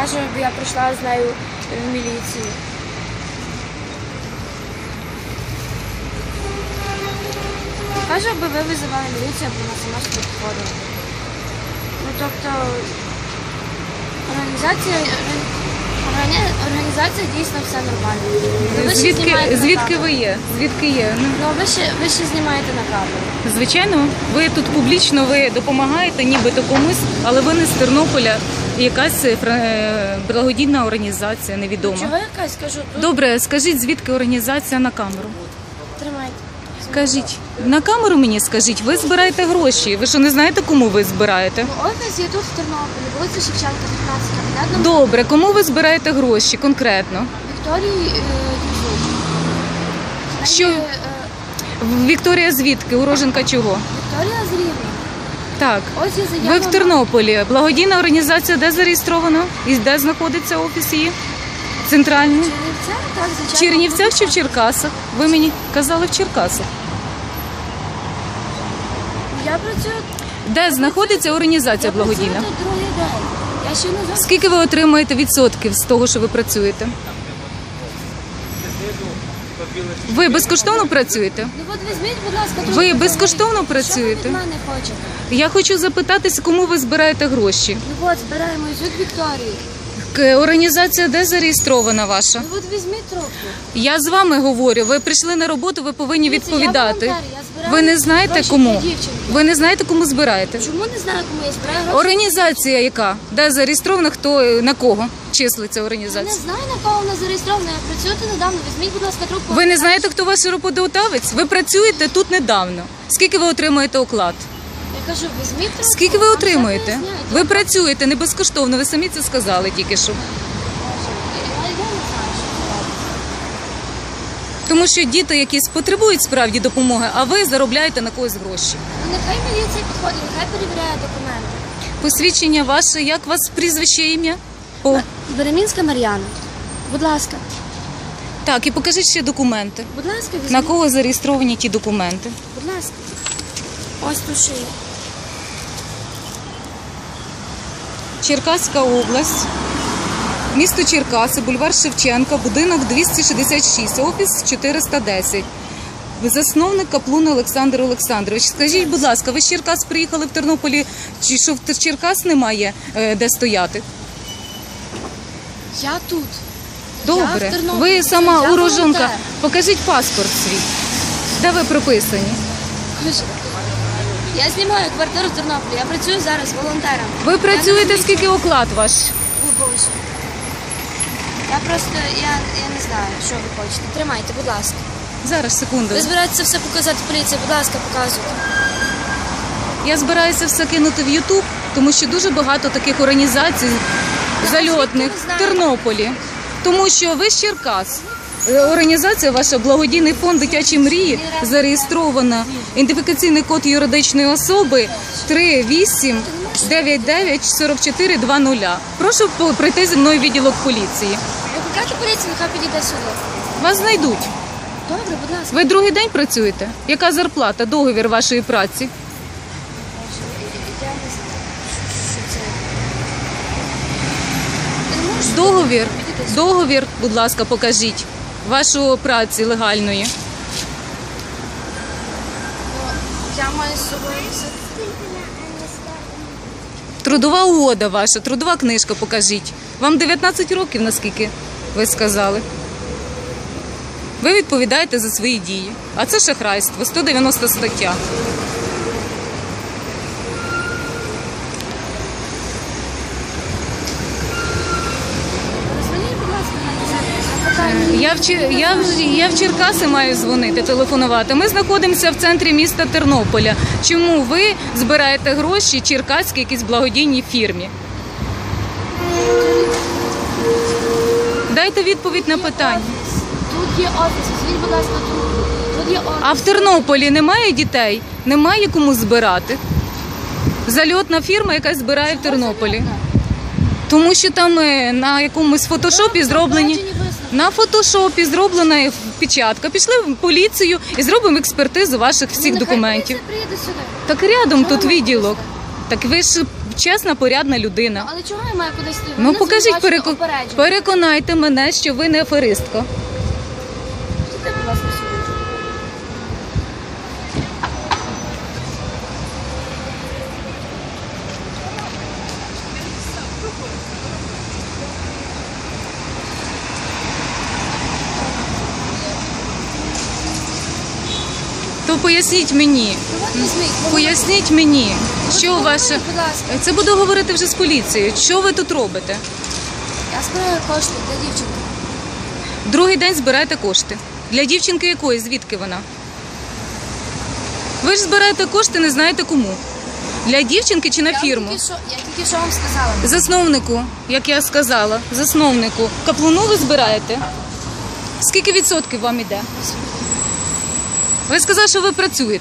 каже, бо я прийшла з нею в міліцію. Каже, аби ви визивали міліцію, або вона сама сюди підходила. Ну тобто організація, органі- організація дійсно все нормально. Ну, ви ще Звідки, знімаєте на звідки камеру. ви є? Звідки є? Ну, Ну ви ще ви ще знімаєте на камеру. Звичайно, ви тут публічно ви допомагаєте, нібито комусь, але ви не з Тернополя. Якась е, е, благодійна організація, невідома. Чого якась кажу, тут Добре, скажіть, звідки організація на камеру? тримайте. Скажіть, на камеру мені скажіть, ви збираєте гроші. Ви що не знаєте, кому ви збираєте? Ну, Офіс є тут в Тернополі, вулиця Шевченка, 15 кабінет Добре, кому ви збираєте гроші конкретно? Вікторії е, Що? Вікторія звідки? Уроженка чого? Вікторія з Рівня. Так. Ось заява. Ви в Тернополі. Благодійна організація де зареєстрована? І де знаходиться офіс її? Центральний? В Чернівцях, так, звичайно. В Чернівцях чи в Черкасах? Ви мені казали в Черкасах. Я працюю. Де знаходиться організація я працюю благодійна? тут другий день. Я ще не зараз. Скільки ви отримуєте відсотків з того, що ви працюєте? Ви безкоштовно працюєте? Ну от візьміть, будь ласка, трубку, Ви безкоштовно Що ви працюєте? від мене хочете? Я хочу запитатися, кому ви збираєте гроші. Ну от, збираємо від Вікторії. К- Організація де зареєстрована ваша? Ну от візьміть трубку. Я з вами говорю. Ви прийшли на роботу, ви повинні Дивіться, відповідати. Я волонтер, я збираю Ви не знаєте кому? Ви не знаєте, кому збираєте? Чому не знаю, кому я збираю гроші? Організація яка? Де зареєстрована? Хто е, на кого числиться Я не організація? знаю, на кого вона зареєстрована. Я працюю тут недавно. Візьміть, будь ласка, трубку. Ви не знаєте, хто ваш роботодавець? Ви працюєте тут недавно. Скільки ви отримуєте оклад? Я кажу, візьміть трубку. Скільки ви вам все отримуєте? поясняють. Ви працюєте не безкоштовно. Ви самі це сказали тільки що. Я, я не знаю, що це робиться. Тому що діти якісь потребують справді допомоги, а ви заробляєте на когось гроші. Ну, нехай міліція підходить, нехай перевіряє документи. Посвідчення ваше, як у вас прізвище ім'я? Беремінська Мар'яна. Будь ласка. Так, і покажіть ще документи. Будь ласка, візьміть. На кого зареєстровані ті документи? Будь ласка. Ось тут. Черкаська область, місто Черкаси, бульвар Шевченка, будинок 266, офіс 410. Засновник Каплун Олександр Олександрович. Скажіть, будь ласка, ви з Черкас приїхали в Тернополі, чи що в Черкас немає е, де стояти? Я тут. Я Добре. в Тернополі. Ви сама Я уроженка. волонтер. Покажіть паспорт свій. Де ви прописані? Я знімаю квартиру в Тернополі. Я працюю зараз волонтером. Ви працюєте, скільки оклад ваш? Боже. Я просто, я, я не знаю, що ви хочете. Тримайте, будь ласка. Зараз, секунду. Ви збираєтеся все показати поліції, будь ласка, показуйте. Я збираюся все кинути в Ютуб, тому що дуже багато таких організацій зальотних в? Тернополі. Тому що ви з Черкас. Е, Організація ваша благодійний фонд дитячі мрії зареєстрована. Ідентифікаційний код юридичної особи 38994420. Прошу прийти зі мною в відділок поліції. Викликайте поліцію, нехай підійде сюди. Вас знайдуть. Добре, будь ласка. Ви другий день працюєте? Яка зарплата, договір вашої праці? Я не знаю, що це. Не можу Договір, сюди. договір, будь ласка, покажіть вашої праці легальної. Я маю з собою все. Трудова угода ваша, трудова книжка покажіть. Вам 19 років, наскільки ви сказали. Ви відповідаєте за свої дії. А це шахрайство, 190 стаття. Я в, я, в, я в Черкаси маю дзвонити, телефонувати. Ми знаходимося в центрі міста Тернополя. Чому ви збираєте гроші черкаській якійсь благодійній фірмі? Дайте відповідь на питання. Тут є офіс, візьміть, будь ласка, трубку. Тут є офіс. А в Тернополі немає дітей, немає кому збирати. Зальотна фірма, яка збирає в Тернополі. Тому що там е, на якомусь фотошопі зроблені. Бачені висновки. На фотошопі зроблена печатка. Пішли в поліцію і зробимо експертизу ваших всіх Ну, нехай документів. поліція приїде сюди. Так рядом тут відділок. Так ви ж чесна, порядна людина. Але чого я маю кудись йти? Ви Ну мене покажіть, звинувачуєте переко... переконайте мене, що ви не аферистка. Сюди, будь ласка, сюди. То поясніть мені, Поясніть мені, що ваше. Будь ласка. Це буду говорити вже з поліцією. Що ви тут робите? Я збираю кошти для дівчинки. Другий день збираєте кошти. Для дівчинки якої? Звідки вона? Ви ж збираєте кошти, не знаєте кому. Для дівчинки чи на Я фірму? тільки що- Я тільки що вам сказала. Засновнику, як я сказала, засновнику. Каплуну ви збираєте? Скільки відсотків вам іде? Ви сказали, що ви працюєте.